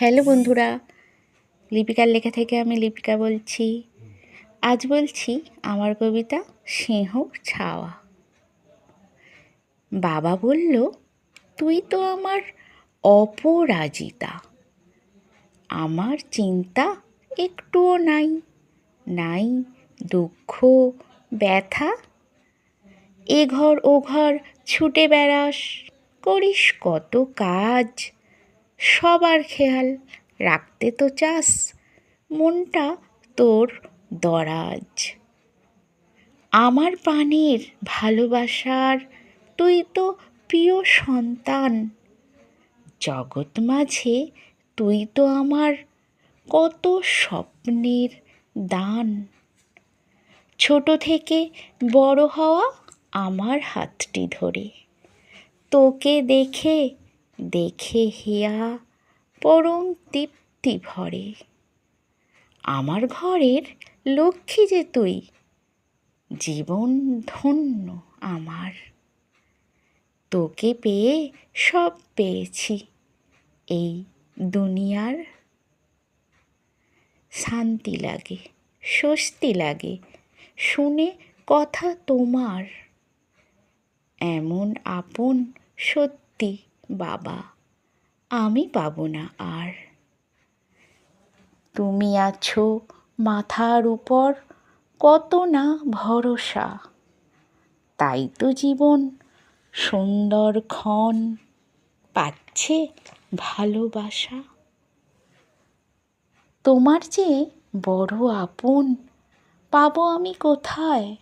Hello বন্ধুরা, লিপিকার লেখা থেকে আমি লিপিকা বলছি। আজ বলছি আমার কবিতা সিংহ ছাওয়া। বাবা বলল, তুই তো আমার অপরাজিতা। আমার চিন্তা একটুও নাই নাই দুঃখ, ব্যথা। এ ঘর ও ঘর ছুটে বেড়াস, করিস কত কাজ। সবার খেয়াল রাখতে তো চাস, মনটা তোর দরাজ। আমার প্রাণের ভালোবাসার তুই তো প্রিয় সন্তান, জগৎ মাঝে তুই তো আমার কত স্বপ্নের দান। ছোট থেকে বড় হওয়া আমার হাতটি ধরে, তোকে দেখে দেখে হিয়া পরম তৃপ্তি ভরে। আমার ঘরের লক্ষ্মী যে তুই, জীবন ধন্য আমার। তোকে পেয়ে সব পেয়েছি এই দুনিয়ার। শান্তি লাগে, স্বস্তি লাগে, শুনে কথা তোমার। এমন আপন সত্যি বাবা, আমি পাবো না আর। তুমি আছো মাথার উপর, কত না ভরসা। তাই তো জীবন সুন্দর ক্ষণ, পাচ্ছে ভালোবাসা। তোমার যে বড় আপন, পাবো আমি কোথায়?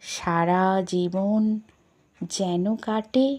সারা জীবন যেন কাটে